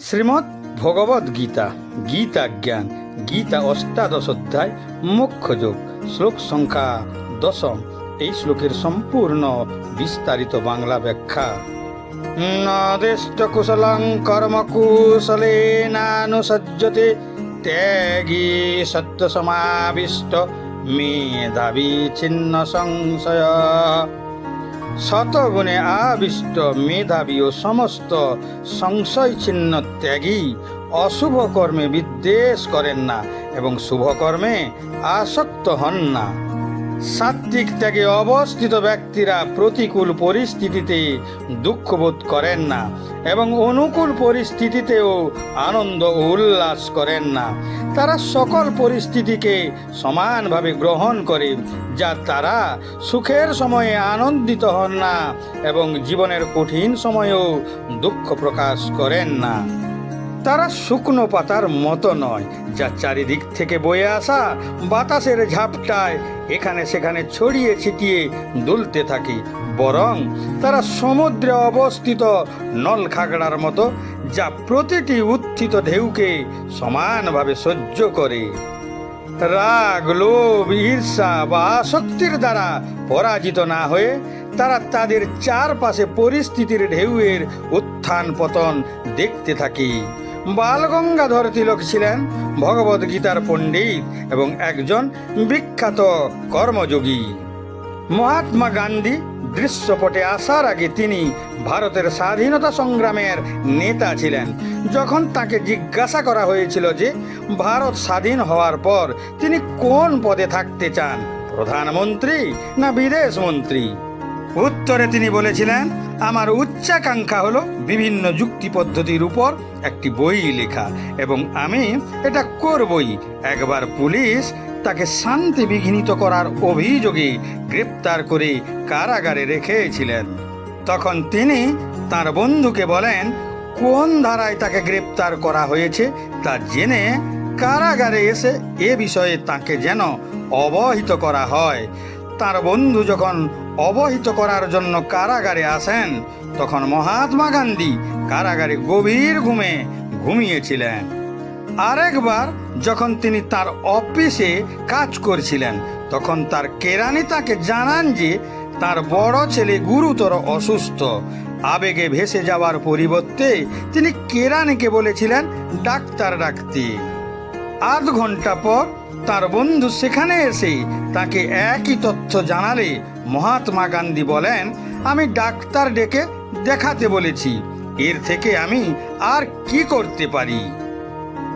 শ্রীমৎ ভগবদ গীতা গীতা জ্ঞান, গীতা অষ্টাদশ অধ্যায়, মুখ্য যোগ, শ্লোক সংখ্যা দশম। এই শ্লোকের সম্পূর্ণ বিস্তারিত বাংলা ব্যাখ্যা। নদেষ্ট কুশলং কর্ম কুশলে নানুসজ্জতে ত্যাগী সত্য সমাবিষ্ট মেধাবী ছিন্ন সংশয়। শতগুণে আবিষ্ট মেধাবী ও সমস্ত সংশয় ছিন্ন ত্যাগী অশুভ কর্মে বিদ্বেষ করেন না এবং শুভকর্মে আসক্ত হন না। সাত্বিক ত্যাগে অবস্থিত ব্যক্তিরা প্রতিকূল পরিস্থিতিতে দুঃখবোধ করেন না এবং অনুকূল পরিস্থিতিতেও আনন্দ উল্লাস করেন না। তারা সকল পরিস্থিতিকে সমানভাবে গ্রহণ করে, যা তারা সুখের সময়ে আনন্দিত হন না এবং জীবনের কঠিন সময়েও দুঃখ প্রকাশ করেন না। তারা শুকনো পাতার মতো নয়, যা চারিদিক থেকে বয়ে আসা বাতাসের ঝাপটায় এখানে সেখানে ছড়িয়ে ছিটিয়ে দুলতে থাকে। বরং তারা সমুদ্রে অবস্থিত নল খাগড়ার মতো, যা প্রতিটি উত্থিত ঢেউকে সমানভাবে সহ্য করে। রাগ, লোভ, ঈর্ষা বা আসক্তির দ্বারা পরাজিত না হয়ে তারা তাদের চারপাশে পরিস্থিতির ঢেউয়ের উত্থান পতন দেখতে থাকে। বালগঙ্গাধর তিলক ছিলেন ভগবদ গীতার পণ্ডিত এবং একজন বিখ্যাত কর্মযোগী। মহাত্মা গান্ধী দৃশ্যপটে আসার আগে তিনি ভারতের স্বাধীনতা সংগ্রামের নেতা ছিলেন। যখন তাকে জিজ্ঞাসা করা হয়েছিল যে, ভারত স্বাধীন হওয়ার পর তিনি কোন পদে থাকতে চান? প্রধানমন্ত্রী না বিদেশ মন্ত্রী উত্তরে তিনি বলেছিলেন, আমার উচ্চাকাঙ্ক্ষা হলো বিভিন্ন যুক্তি পদ্ধতির উপর একটি বই লেখা এবং আমি এটা করবই। একবার পুলিশ তাকে শান্তি বিঘ্নিত করার অভিযোগে গ্রেপ্তার করে কারাগারে রেখেছিলেন। তখন তিনি তার বন্ধুকে বলেন, কোন ধারায় তাকে গ্রেপ্তার করা হয়েছে তা জেনে কারাগারে এসে এ বিষয়ে তাকে যেন অবহিত করা হয়। তার বন্ধু যখন অবহিত করার জন্য কারাগারে আসেন, তখন মহাত্মা গান্ধী কারাগারে গভীর ঘুমে ঘুমিয়েছিলেন। আরেকবার যখন তিনি তার অফিসে কাজ করছিলেন, তখন তার কেরানি তাকে জানান যে তার বড় ছেলে গুরুতর অসুস্থ। আবেগে ভেসে যাওয়ার পরিবর্তে তিনি কেরানিকে বলেছিলেন, ডাক্তার ডাকতে। আধ ঘণ্টা পর তার বন্ধু সেখানে এসে তাকে একই তথ্য জানালে মহাত্মা গান্ধী বলেন, আমি ডাক্তার ডেকে দেখাতে বলেছি। এর থেকে আমি আর কি করতে পারি?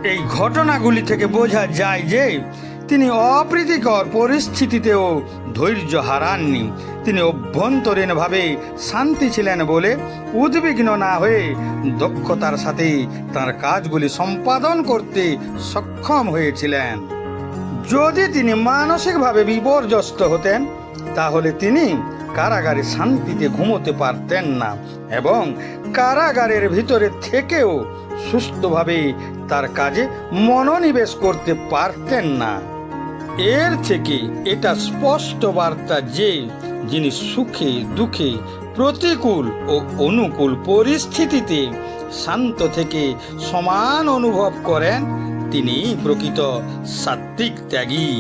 এই ঘটনাগুলি থেকে বোঝা যায় যে তিনি অপ্রীতিকর পরিস্থিতিতেও ধৈর্য হারাননি। তিনি অভ্যন্তরীণভাবে শান্তি ছিলেন বলে উদ্বিগ্ন না হয়ে দক্ষতার সাথে তার কাজগুলি সম্পাদন করতে সক্ষম হয়েছিলেন। যদি তিনি মানসিকভাবে বিপর্যস্ত হতেন, তাহলে তিনি কারাগারে শান্তিতে ঘুমোতে পারতেন না এবং কারাগারের ভিতরে থেকেও সুস্থভাবে তার কাজে মনোনিবেশ করতে পারতেন না। এর থেকে এটা স্পষ্ট বার্তা যে, যিনি সুখে, দুঃখে, প্রতিকূল ও অনুকূল পরিস্থিতিতে শান্ত থেকে সমান অনুভব করেন তিনি প্রকৃত সাত্বিক ত্যাগী।